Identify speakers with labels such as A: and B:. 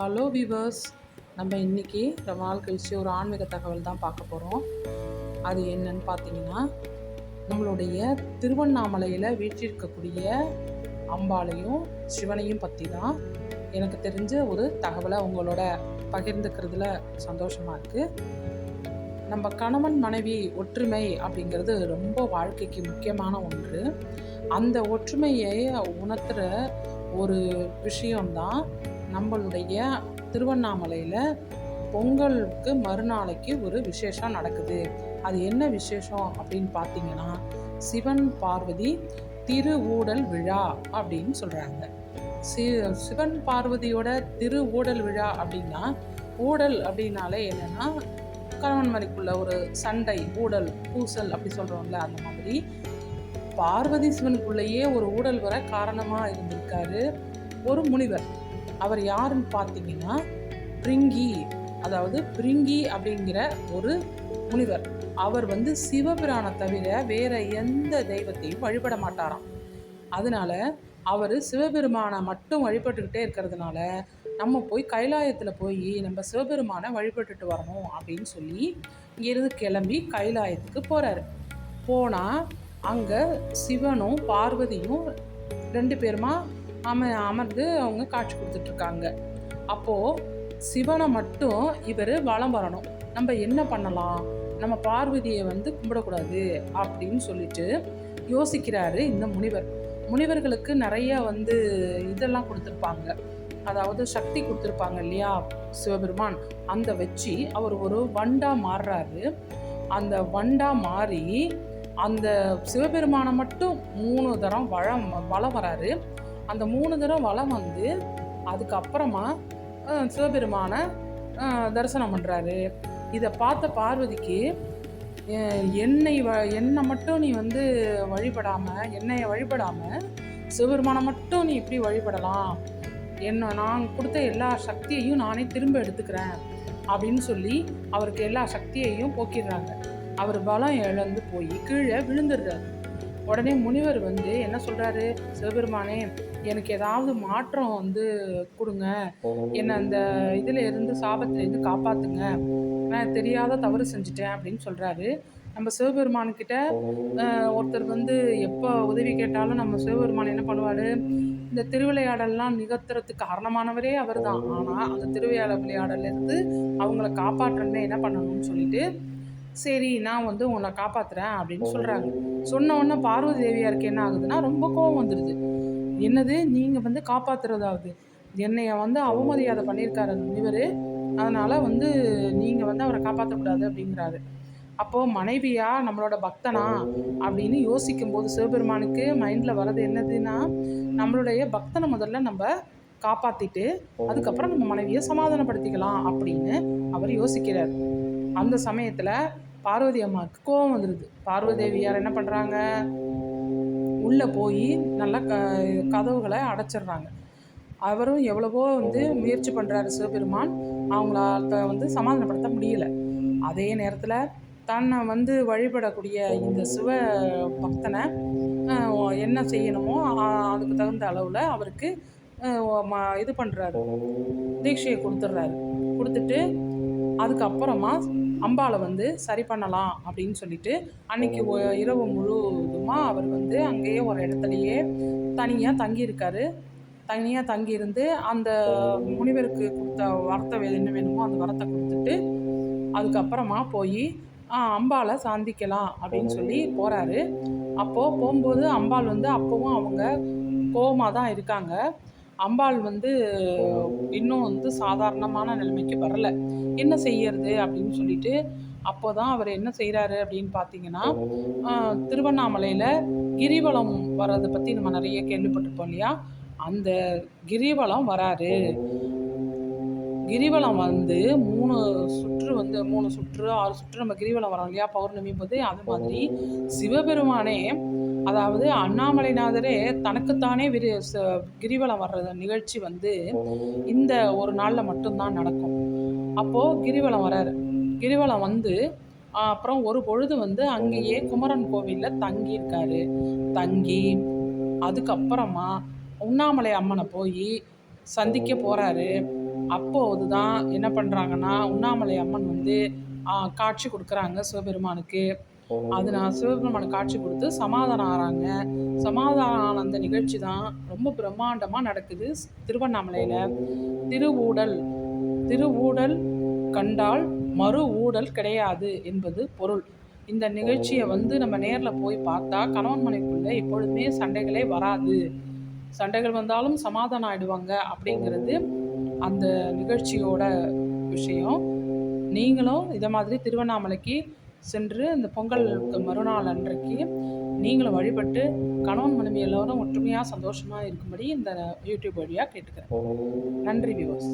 A: Hello viewers நம்ம இன்றைக்கி ரொம்ப நாள் கழிச்சு ஒரு ஆன்மீக தகவல் தான் பார்க்க போகிறோம் அது என்னன்னு பார்த்தீங்கன்னா நம்மளுடைய திருவண்ணாமலையில் வீற்றிருக்கக்கூடிய அம்பாளையும் சிவனையும் பற்றி தான் எனக்கு தெரிஞ்ச ஒரு தகவலை உங்களோட பகிர்ந்துக்கிறதுல சந்தோஷமாக இருக்குது நம்ம கணவன் மனைவி ஒற்றுமை அப்படிங்கிறது ரொம்ப வாழ்க்கைக்கு முக்கியமான ஒன்று. அந்த ஒற்றுமையை உணர்த்துகிற ஒரு விஷயம்தான் நம்மளுடைய திருவண்ணாமலையில் பொங்கலுக்கு மறுநாளைக்கு ஒரு விசேஷம் நடக்குது. அது என்ன விசேஷம் அப்படின்னு பார்த்தீங்கன்னா சிவன் பார்வதி திரு ஊடல் விழா அப்படின்னு சொல்கிறாங்க சி சிவன் பார்வதியோட திரு ஊடல் விழா அப்படின்னா ஊடல் அப்படின்னாலே என்னென்னா கணவன் மனைக்குள்ள ஒரு சண்டை ஊடல் பூசல் அப்படி சொல்கிறோம்ல அந்த மாதிரி. பார்வதி சிவனுக்குள்ளேயே ஒரு ஊடல் வர காரணமாக இருந்திருக்காரு ஒரு முனிவர். அவர் யாருன்னு பார்த்தீங்கன்னா பிரிங்கி அதாவது பிரிங்கி அப்படிங்கிற ஒரு முனிவர். அவர் வந்து சிவபிரானை தவிர வேற எந்த தெய்வத்தையும் வழிபட மாட்டாராம். அதனால அவர் சிவபெருமானை மட்டும் வழிபட்டுக்கிட்டே இருக்கிறதுனால நம்ம போய் கைலாயத்தில் போய் நம்ம சிவபெருமானை வழிபட்டுட்டு வரணும் அப்படின்னு சொல்லி இங்கிருந்து கிளம்பி கைலாயத்துக்கு போகிறாரு போனால் அங்கே சிவனும் பார்வதியும் ரெண்டு பேருமா அம அமர்ந்து அவங்க காட்சி கொடுத்துட்ருக்காங்க. அப்போது சிவனை மட்டும் இவர் வலம் வரணும். நம்ம என்ன பண்ணலாம்? நம்ம பார்வதியை வந்து கும்பிடக்கூடாது அப்படின்னு சொல்லிட்டு யோசிக்கிறாரு இந்த முனிவர். முனிவர்களுக்கு நிறைய வந்து இதெல்லாம் கொடுத்துருப்பாங்க. அதாவது சக்தி கொடுத்துருப்பாங்க இல்லையா? சிவபெருமான். அந்த வச்சு அவர் ஒரு வண்டா மாறுறாரு. அந்த வண்டா மாறி அந்த சிவபெருமானை மட்டும் மூணு தரம் வளம் வளம் வராரு. அந்த மூணு தரம் வளம் வந்து அதுக்கப்புறமா சிவபெருமானை தரிசனம் பண்ணுறாரு இதை பார்த்த பார்வதிக்கு என்னை வ என்னை மட்டும் நீ வந்து வழிபடாமல் என்னை வழிபடாமல் சிவபெருமானை மட்டும் நீ இப்படி வழிபடலாம். என்ன நான் கொடுத்த எல்லா சக்தியையும் நானே திரும்ப எடுத்துக்கிறேன் அப்படின்னு சொல்லி அவருக்கு எல்லா சக்தியையும் போக்கிடுறாங்க. அவர் பலம் இழந்து போய் கீழே விழுந்துடுறாரு. உடனே முனிவர் வந்து என்ன சொல்றாரு? சிவபெருமானே எனக்கு ஏதாவது மாற்றம் வந்து கொடுங்க. என்னை அந்த இதில் இருந்து சாபத்துல இருந்து காப்பாத்துங்க. நான் தெரியாத தவறு செஞ்சுட்டேன் அப்படின்னு சொல்றாரு. நம்ம சிவபெருமான்கிட்ட ஒருத்தர் வந்து எப்போ உதவி கேட்டாலும் நம்ம சிவபெருமான் என்ன பண்ணுவார்? இந்த திருவிளையாடல்லாம் நிகழ்த்துறதுக்கு காரணமானவரே அவர் தான் ஆனால் அந்த திருவிளையாட விளையாடல்ல இருந்து அவங்கள காப்பாற்றணுமே என்ன பண்ணணும்னு சொல்லிட்டு சரி நான் வந்து உங்களை காப்பாத்துறேன் அப்படின்னு சொல்கிறாங்க சொன்ன உடனே பார்வதி தேவியாருக்கு என்ன ஆகுதுன்னா ரொம்ப கோவம் வந்துடுது என்னது நீங்கள் வந்து காப்பாத்துறதாவது? என்னைய வந்து அவமரியாதை பண்ணியிருக்காரு முனிவர் அதனால் வந்து நீங்கள் வந்து அவரை காப்பாற்றக்கூடாது அப்படிங்கிறாரு. அப்போது மனைவியா நம்மளோட பக்தனா அப்படின்னு யோசிக்கும் போது சிவபெருமானுக்கு மைண்டில் வர்றது என்னதுன்னா நம்மளுடைய பக்தனை முதல்ல நம்ம காப்பாற்றிட்டு அதுக்கப்புறம் நம்ம மனைவியை சமாதானப்படுத்திக்கலாம் அப்படின்னு அவர் யோசிக்கிறார். அந்த சமயத்தில் பார்வதி அம்மாவுக்கு கோவம் வந்துடுது பார்வதேவியார் என்ன பண்ணுறாங்க உள்ளே போய் நல்லா க கதவுகளை அடைச்சிடுறாங்க. அவரும் எவ்வளவோ வந்து முயற்சி பண்ணுறாரு சிவபெருமான். அவங்களால வந்து சமாதானப்படுத்த முடியல. அதே நேரத்தில் தன்னை வந்து வழிபடக்கூடிய இந்த சிவ பக்தனை என்ன செய்யணுமோ அதுக்கு தகுந்த அளவில் அவருக்கு ம- இது பண்ணுறாரு தீட்சையை கொடுத்துட்றாரு. கொடுத்துட்டு அதுக்கப்புறமா அம்பாளை வந்து சரி பண்ணலாம் அப்படின்னு சொல்லிட்டு அன்னைக்கு ஒ- இரவு முழுவதுமாக அவர் வந்து அங்கேயே ஒரு இடத்துலையே தனியாக தங்கியிருக்காரு. தனியாக தங்கியிருந்து அந்த முனிவருக்கு கொடுத்த வரத்தை என்ன வேணுமோ அந்த வரத்தை கொடுத்துட்டு அதுக்கப்புறமா போய் அம்பாளை சாந்திக்கலாம் அப்படின்னு சொல்லி போகிறாரு அப்போது போகும்போது அம்பாள் வந்து அப்போவும் அவங்க கோவமாக தான் இருக்காங்க. அம்பாள் வந்து இன்னும் வந்து சாதாரணமான நிலைமைக்கு வரல. என்ன செய்யறது அப்படின்னு சொல்லிட்டு அப்போ தான் அவர் என்ன செய்கிறாரு அப்படின்னு பார்த்தீங்கன்னா திருவண்ணாமலையில் கிரிவலம் வர்றதை பற்றி நம்ம நிறைய கேள்விப்பட்டிருப்போம் இல்லையா? அந்த கிரிவலம் வராரு. கிரிவலம் வந்து மூணு சுற்று வந்து மூணு சுற்று ஆறு சுற்று நம்ம கிரிவலம் வரோம் இல்லையா? பௌர்ணமி போது அது மாதிரி சிவபெருமானே அதாவது அண்ணாமலைநாதரே தனக்குத்தானே விரு ச- கிரிவலம் வர்ற நிகழ்ச்சி வந்து இந்த ஒரு நாளில் மட்டும்தான் நடக்கும். அப்போது கிரிவலம் வராரு. கிரிவலம் வந்து அப்புறம் ஒரு பொழுது வந்து அங்கேயே குமரன் கோவிலில் தங்கியிருக்காரு. தங்கி அதுக்கப்புறமா உண்ணாமலை அம்மனை போய் சந்திக்க போகிறாரு அப்போது தான் என்ன பண்ணுறாங்கன்னா உண்ணாமலை அம்மன் வந்து காட்சி கொடுக்குறாங்க சிவபெருமானுக்கு. அது நான் சிவபெருமானுக்கு காட்சி கொடுத்து சமாதானம் ஆகிறாங்க சமாதானம் ஆன அந்த நிகழ்ச்சி தான் ரொம்ப பிரம்மாண்டமாக நடக்குது திருவண்ணாமலையில். திருவூடல் திருவூடல் கண்டால் மறு ஊடல் கிடையாது என்பது பொருள். இந்த நிகழ்ச்சியை வந்து நம்ம நேரில் போய் பார்த்தா கணவன் மனைக்குள்ளே எப்பொழுதுமே சண்டைகளே வராது. சண்டைகள் வந்தாலும் சமாதானம் ஆயிடுவாங்க அப்படிங்கிறது அந்த நிகழ்ச்சியோட விஷயம். நீங்களும் இதை மாதிரி திருவண்ணாமலைக்கு சென்று இந்த பொங்கலுக்கு மறுநாள் அன்றைக்கு நீங்களும் வழிபட்டு கணவன் மனைவி எல்லோரும் ஒற்றுமையாக சந்தோஷமாக இருக்கும்படி இந்த யூடியூப் வழியாக கேட்டுக்கிறேன். நன்றி விவாஸ்